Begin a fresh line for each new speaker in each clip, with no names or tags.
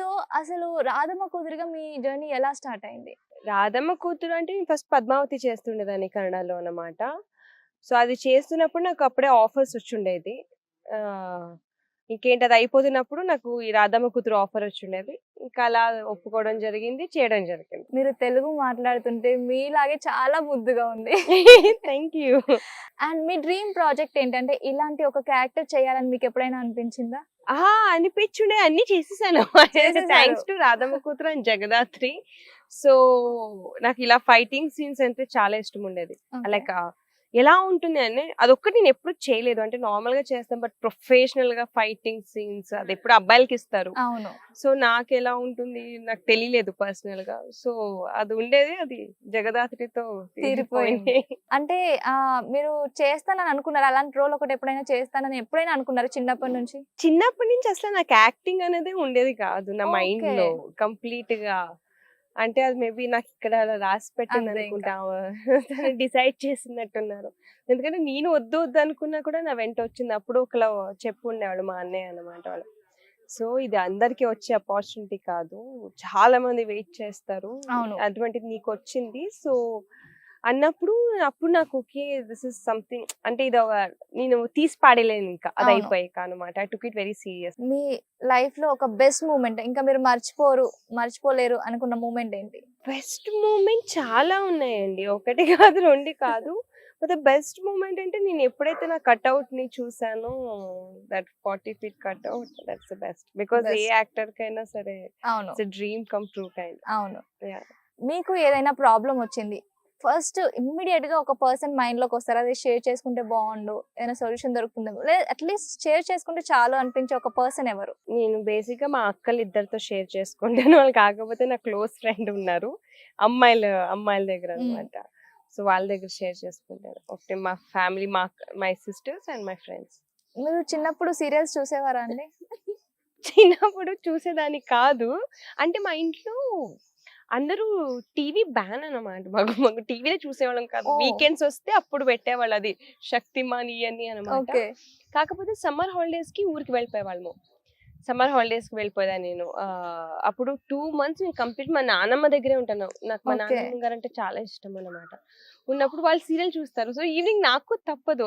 So అసలు రాధమ్మ కూతురుగా మీ journey ఎలా స్టార్ట్ అయింది?
రాధమ్మ కూతురు అంటే నేను ఫస్ట్ పద్మావతి చేస్తుండేదాన్ని కన్నడలో అన్నమాట. సో అది చేస్తున్నప్పుడు నాకు అప్పుడే ఆఫర్స్ వచ్చిండేది. ఆ, ఇంకేంటి అది అయిపోతున్నప్పుడు నాకు ఈ రాధమ్మ కూతురు ఆఫర్ వచ్చిండేది. ఇంకా అలా ఒప్పుకోవడం జరిగింది చేయడం జరిగింది.
మీరు తెలుగు మాట్లాడుతుంటే మీలాగే చాలా ముద్దుగా ఉంది.
థ్యాంక్ యూ
అండ్ మీ డ్రీమ్ ప్రాజెక్ట్ ఏంటంటే ఇలాంటి ఒక క్యారెక్టర్ చేయాలని మీకు ఎప్పుడైనా అనిపించిందా?
ఆ అనిపించుండే అన్ని చేసేసాను. థ్యాంక్స్ టు రాధమ్మ కూతురు అండ్ జగదాత్రి. సో నాకు ఇలా ఫైటింగ్ సీన్స్ అంటే చాలా ఇష్టం ఉండేది. లైక్ ఎలా ఉంటుంది అని అదొక్కటి నేను ఎప్పుడు చేయలేదు. అంటే నార్మల్గా చేస్తాం బట్ ప్రొఫెషనల్గా ఫైటింగ్ సీన్స్ అది ఎప్పుడు అబ్బాయిలకి ఇస్తారు.
అవును.
సో నాకు ఎలా ఉంటుంది నాకు తెలియలేదు పర్సనల్గా సో అది ఉండేది. అది జగదాత్రితో
తీరిపోయింది. అంటే ఆ మీరు చేస్తానని అనుకున్నారు. అలాంటి రోల్ ఒకటి ఎప్పుడైనా చేస్తానని ఎప్పుడైనా అనుకున్నారు చిన్నప్పటి నుంచి?
చిన్నప్పటి నుంచి అసలు నాకు యాక్టింగ్ అనేది ఉండేది కాదు నా మైండ్. లో కంప్లీట్గా అంటే అది మేబీ నాకు ఇక్కడ అలా రాసి పెట్టింది అనుకుంటా. డిసైడ్ చేసినట్టున్నారు. ఎందుకంటే నేను వద్దు వద్దు అనుకున్నా కూడా నా వెంట వచ్చింది. అప్పుడు ఒకలా చెప్పు ఉండేవాడు మా అన్నయ్య అన్నమాట వాళ్ళు. సో ఇది అందరికి వచ్చే అపార్చునిటీ కాదు. చాలా మంది వెయిట్ చేస్తారు. అటువంటిది నీకు వచ్చింది. సో అన్నప్పుడు అప్పుడు నాకు ఓకే దిస్ ఇస్ సంథింగ్ అంటే ఇది ఒక నేను తీసి పాడలేను ఇంకా. అది
అవును.
అయిపోయాక అనమాట I took it very serious.
మీ లైఫ్లో ఒక బెస్ట్ మూమెంట్ ఇంకా మీరు మర్చిపోరు మర్చిపోలేరు అనుకున్న మూమెంట్ ఏంటి?
బెస్ట్ మూమెంట్ చాలా ఉన్నాయండి. ఒకటి కాదు రెండు కాదు. బట్ బెస్ట్ మూమెంట్ అంటే నేను ఎప్పుడైతే నా కట్అవుట్ని చూసానో that forty feet cutout that's best because a
Best.
Actor కైనా సరే
అవును.
It's dream come true kind
అవును.
Yeah.
మీకు ఏదైనా ప్రాబ్లం వచ్చింది? ఫస్ట్ ఇమ్మీడియట్గా ఒక పర్సన్ మైండ్లోకి వస్తారు. అది షేర్ చేసుకుంటే బాగుండు. ఏదైనా సొల్యూషన్ దొరుకుతుందేమో. లేదా అట్లీస్ట్ షేర్ చేసుకుంటే చాలు అనిపించే ఒక పర్సన్ ఎవరు?
నేను బేసిక్గా మా అక్కలు ఇద్దరితో షేర్ చేసుకుంటాను. వాళ్ళు కాకపోతే నా క్లోజ్ ఫ్రెండ్ ఉన్నారు. అమ్మాయిలు అమ్మాయిల దగ్గర. అనమాట సో వాళ్ళ దగ్గర షేర్ చేసుకుంటాను. ఒకటి మా ఫ్యామిలీ మా my sisters and my friends.
మీరు చిన్నప్పుడు సీరియల్స్ చూసేవారా అండి?
చిన్నప్పుడు చూసేదాన్ని కాదు. అంటే మా ఇంట్లో అందరూ టీవీ బ్యాన్ అన్నమాట మాకు. మాకు టీవీలో చూసేవాళ్ళం కాదు. వీకెండ్స్ వస్తే అప్పుడు పెట్టేవాళ్ళు అది శక్తిమాన్ ఇవన్నీ అనమాట కాకపోతే సమ్మర్ హాలిడేస్కి ఊరికి వెళ్ళిపోయేవాళ్ళము. సమ్మర్ హాలిడేస్కి వెళ్ళిపోయా నేను. అప్పుడు టూ మంత్స్ నేను కంప్లీట్ మా నాన్నమ్మ దగ్గరే ఉంటాను. నాకు మా. నాన్నమ్మ గారు అంటే చాలా ఇష్టం అన్నమాట. ఉన్నప్పుడు వాళ్ళు సీరియల్ చూస్తారు. సో ఈవినింగ్ నాకు తప్పదు.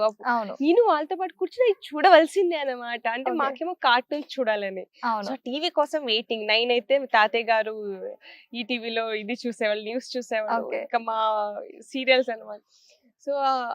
నేను వాళ్ళతో పాటు కూర్చుని చూడవలసిందే అన్నమాట. అంటే. మాకేమో కార్టూన్స్ చూడాలని. సో టీవీ కోసం వెయిటింగ్. నైన్ అయితే తాతయ్య గారు ఈ టీవీలో ఇది చూసేవాళ్ళు న్యూస్ చూసేవాళ్ళు. ఇంకా మా సీరియల్స్ అన్నమాట. సో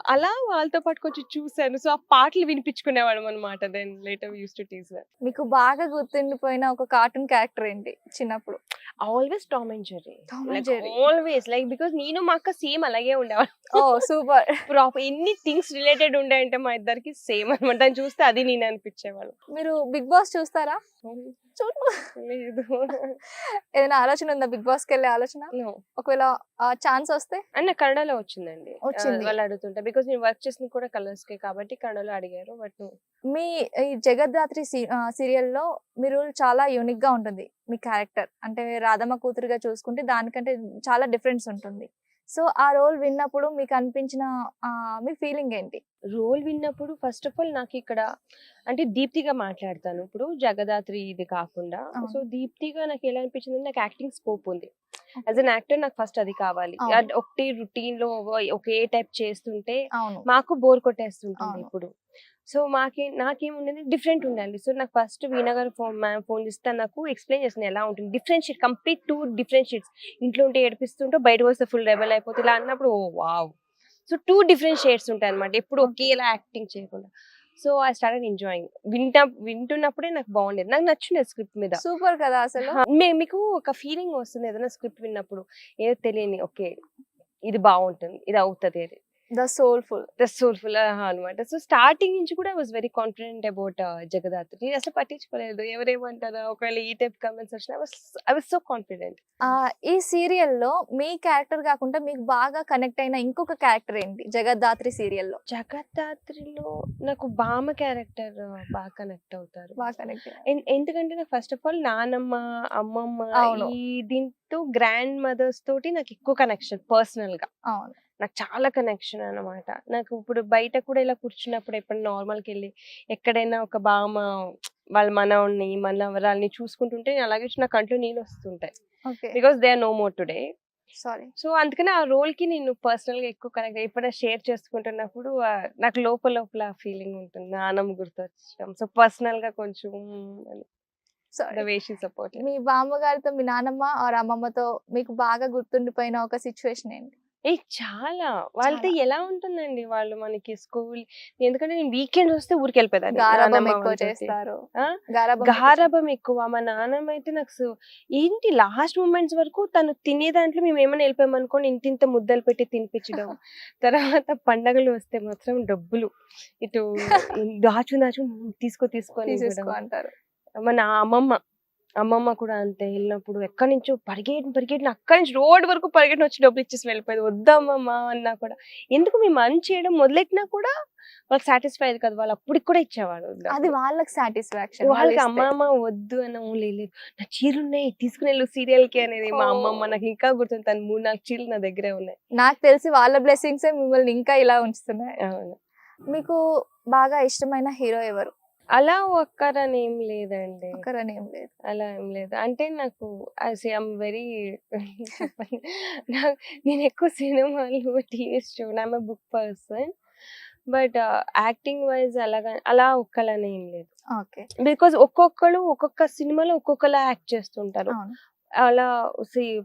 అలా వాళ్ళతో పాటు కొంచెం చూసాను. సో ఆ పాటలు వినిపించుకునేవాళ్ళం అనమాట then later use to tease
మీకు బాగా గుర్తుండిపోయిన ఒక కార్టూన్ క్యారెక్టర్ ఏంటి చిన్నప్పుడు?
Always Tom and Jerry.
Tom and Jerry.
Always. Like because నేను మా అక్క సేమ్ అలాగే ఉండేవాళ్ళం.
Oh super.
ప్రాపర్ ఎన్ని థింగ్స్ రిలేటెడ్ ఉండే మా ఇద్దరికి సేమ్ అనమాట దాన్ని చూస్తే అది నేను అనిపించేవాళ్ళం.
మీరు బిగ్ బాస్ చూస్తారా? చూడు
లేదు.
ఏదైనా ఆలోచన ఉందా? బిగ్ బాస్కి వెళ్ళే ఆలోచన. ఒకవేళ ఛాన్స్ వస్తే?
అన్న కన్నడలో వచ్చిందండి.
వచ్చింది.
వాళ్ళు అడుగుతుంటే బికాస్ నేను వర్క్ చేసింది కూడా కలర్స్ కే కాబట్టి కన్నడలో అడిగారు. బట్
మీ ఈ జగద్ధాత్రి సీరియల్లో మీరు చాలా యూనిక్గా ఉంటుంది. మీ క్యారెక్టర్ అంటే రాధమ్మ కూతురుగా చూసుకుంటే దానికంటే చాలా డిఫరెన్స్ ఉంటుంది. సో ఆ రోల్ విన్నప్పుడు మీకు అనిపించిన మీ ఫీలింగ్ ఏంటి?
రోల్ విన్నప్పుడు ఫస్ట్ ఆఫ్ ఆల్ నాకు ఇక్కడ అంటే దీప్తిగా మాట్లాడతాను. ఇప్పుడు జగదాత్రి ఇది కాకుండా. సో దీప్తిగా నాకు ఎలా అనిపించింది నాకు యాక్టింగ్ స్కోప్ ఉంది. యాజ్ అన్ యాక్టర్ నాకు ఫస్ట్ అది కావాలి. ఒకటి రొటీన్లో ఒకే టైప్ చేస్తుంటే మాకు బోర్ కొట్టేస్తుంటుంది. ఇప్పుడు. సో మాకే నాకేముండేది డిఫరెంట్ ఉండాలి సో నాకు ఫస్ట్ వీణా గారు ఫోన్ ఫోన్ చేస్తే నాకు ఎక్స్ప్లెయిన్ చేసింది ఎలా ఉంటుంది. డిఫరెన్షియేట్ కంప్లీట్ టూ డిఫరెన్షియేట్స్ ఇంట్లో ఉంటే ఏడిపిస్తుంటే బయట వస్తే ఫుల్ రెబల్ అయిపోతే ఇలా అన్నప్పుడు ఓ wow so two different shades ఉంటాయి అనమాట ఎప్పుడు ఒకేలా యాక్టింగ్ చేయకుండా. So I started enjoying. వింటా వింటున్నప్పుడే నాకు బాగుండేది. నాకు నచ్చుండేది స్క్రిప్ట్ మీద.
సూపర్ కదా అసలు.
మీకు ఒక ఫీలింగ్ వస్తుంది ఏదైనా స్క్రిప్ట్ విన్నప్పుడు. ఏదో తెలియని ఓకే ఇది బాగుంటుంది ఇది అవుతుంది అది
ద సోల్ఫుల్.
సోల్ఫుల్. అనమాట సో స్టార్టింగ్ నుంచి కూడా was very confident about Jagadhatri. నేను అసలు పట్టించుకోలేదు. ఎవరేమంటారా ఒకవేళ ఈ టైప్ కమెంట్స్ వచ్చినా ఐ వాజ్ సో కాన్ఫిడెంట్.
ఈ సీరియల్లో మీ క్యారెక్టర్ కాకుండా మీకు బాగా కనెక్ట్ అయిన ఇంకొక క్యారెక్టర్ ఏంటి? జగద్ధాత్రి సీరియల్లో.
జగదాత్రిలో నాకు బామ క్యారెక్టర్ బాగా కనెక్ట్ అవుతారు.
బాగా కనెక్ట్
ఎందుకంటే నాకు ఫస్ట్ ఆఫ్ ఆల్ నానమ్మ అమ్మమ్మ. ఈ దీంతో గ్రాండ్ మదర్స్ తోటి నాకు ఎక్కువ కనెక్షన్ పర్సనల్గా
అవును.
నాకు చాలా కనెక్షన్ అన్నమాట. నాకు ఇప్పుడు బయట కూడా ఇలా కూర్చున్నప్పుడు ఎప్పుడు నార్మల్కి వెళ్ళి ఎక్కడైనా ఒక బామ్మ వాళ్ళ మనవణ్ణి మనవరాల్ని చూసుకుంటుంటే అలాగే నా కంట్లో నీళ్ళు వస్తుంటాయి. Because they are no more today
sorry
so అందుకని ఆ రోల్కి నేను పర్సనల్గా ఎక్కువ కనెక్ట్ ఎప్పుడైనా షేర్ చేసుకుంటున్నప్పుడు నాకు లోపల లోపల ఫీలింగ్ ఉంటుంది. నాన్నమ్మ గుర్తొచ్చడం. సో పర్సనల్గా కొంచెం సపోర్ట్
మీ బామ్మగారితో మీ నానమ్మ ఆర్ అమ్మమ్మతో మీకు బాగా గుర్తుండిపోయిన ఒక సిచ్యువేషన్ ఏంటి?
ఏ చాలా. వాళ్ళతో. ఎలా ఉంటుందండి వాళ్ళు మనకి స్కూల్ ఎందుకంటే నేను వీకెండ్ వస్తే ఊరికి వెళ్ళిపోతాను
గారాబం
నాన్నమ్మ
ఎక్కువ
వాళ్ళతోటి.
చేస్తారు.
ఆ?
గారాబం ఎక్కువ
గారాబం ఎక్కువ. మా నాన్నమ్మ అయితే నాకు ఏంటి లాస్ట్ మూమెంట్స్ వరకు తను తినే దాంట్లో మేము ఏమైనా వెళ్ళిపోయామనుకోండి ఇంత ఇంత ముద్దలు పెట్టి తినిపించడం. తర్వాత పండగలు వస్తే మాత్రం డబ్బులు. ఇటు దాచు దాచు తీసుకో ఇవ్వడం.
అంటారు.
మన అమ్మమ్మ. అమ్మమ్మ కూడా అంతే వెళ్ళినప్పుడు ఎక్కడి నుంచో పరిగెట్టి పరిగెట్టిన అక్కడి నుంచి రోడ్ వరకు పరిగెట్టిన వచ్చి డబ్బులు ఇచ్చేసి వెళ్ళిపోయేది. వద్దమ్మమ్మ అన్నా కూడా. ఎందుకు మేము మనీ చేయడం మొదలెట్టినా కూడా వాళ్ళకి సాటిస్ఫై అయ్యేది కదా. వాళ్ళు అప్పటికి కూడా ఇచ్చేవాడు
అది. వాళ్ళకి సాటిస్ఫాక్షన్
వాళ్ళకి అమ్మమ్మ వద్దు అని లేదు నా చీరలు ఉన్నాయి తీసుకుని వెళ్ళు సీరియల్కి అనేది మా. అమ్మమ్మ నాకు ఇంకా గుర్తుంది. తను మూడు నాలుగు చీరలు నా దగ్గరే ఉన్నాయి.
నాకు తెలిసి వాళ్ళ బ్లెస్సింగ్స్ మిమ్మల్ని ఇంకా ఇలా ఉంచుతున్నాయి. మీకు బాగా ఇష్టమైన హీరో ఎవరు?
అలా ఒక్కరని ఏం లేదండి.
ఒకరని ఏం లేదు.
అలా ఏం లేదు. అంటే నాకు ఐఎమ్ వెరీ నేను ఎక్కువ సినిమాలు టీవీ చూడ I'm book person. But acting wise అలాగా అలా ఒక్కలని ఏం లేదు.
ఓకే.
బికాజ్ ఒక్కొక్కరు ఒక్కొక్క సినిమాలో ఒక్కొక్కలా యాక్ట్ చేస్తుంటారు. అలా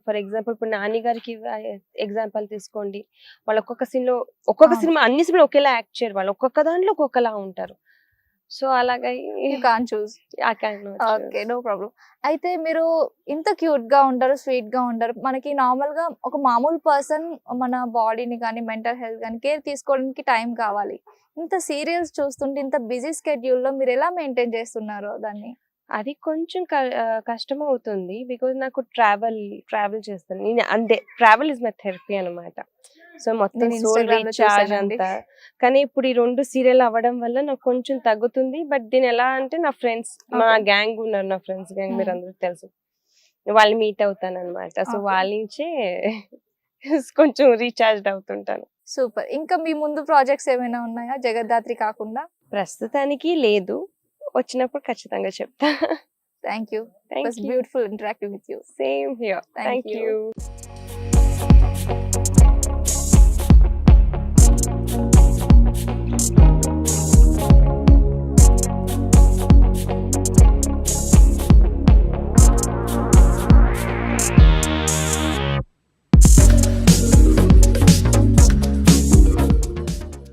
ఫర్ ఎగ్జాంపుల్ ఇప్పుడు నాని గారికి ఎగ్జాంపుల్ తీసుకోండి. వాళ్ళు ఒక్కొక్క లో ఒక్కొక్క. సినిమా అన్ని సినిమా ఒకేలా యాక్ట్ చేయరు. వాళ్ళు ఒక్కొక్క దాంట్లో ఒక్కొక్కలా ఉంటారు. సో అలాగా
you can choose okay. No problem అయితే మీరు ఇంత క్యూట్గా ఉంటారు స్వీట్గా ఉంటారు మనకి నార్మల్గా ఒక మామూలు పర్సన్ మన బాడీని కానీ మెంటల్ హెల్త్ కానీ కేర్ తీసుకోవడానికి టైం కావాలి. ఇంత సీరియల్స్ చూస్తుంటే ఇంత బిజీ స్కెడ్యూల్లో మీరు ఎలా మెయింటైన్ చేస్తున్నారు దాన్ని?
అది కొంచెం కష్టం అవుతుంది బికాజ్ నాకు ట్రావెల్ ట్రావెల్ చేస్తాను. నేను అంతే ట్రావెల్ ఇస్ మై థెరపీ అనమాట సో మొత్తం సోల్ రీఛార్జ్. అంతా. కానీ ఇప్పుడు ఈ రెండు సీరియల్ అవ్వడం వల్ల నాకు కొంచెం తగ్గుతుంది. బట్ దీని ఎలా అంటే నా ఫ్రెండ్స్ మా. గ్యాంగ్ ఉన్నారు నా ఫ్రెండ్స్ గ్యాంగ్ మీరు. అందరూ తెలుసు. వాళ్ళు మీట్ అవుతాను అనమాట సో. వాళ్ళ నుంచే కొంచెం రీఛార్జ్ అవుతుంటాను.
సూపర్. ఇంకా మీ ముందు ప్రాజెక్ట్స్ ఏమైనా ఉన్నాయా? జగద్దాత్రి కాకుండా?
ప్రస్తుతానికి లేదు. వచ్చినప్పుడు ఖచ్చితంగా చెప్తా.
Thank you beautiful interactive with you
same here thank. You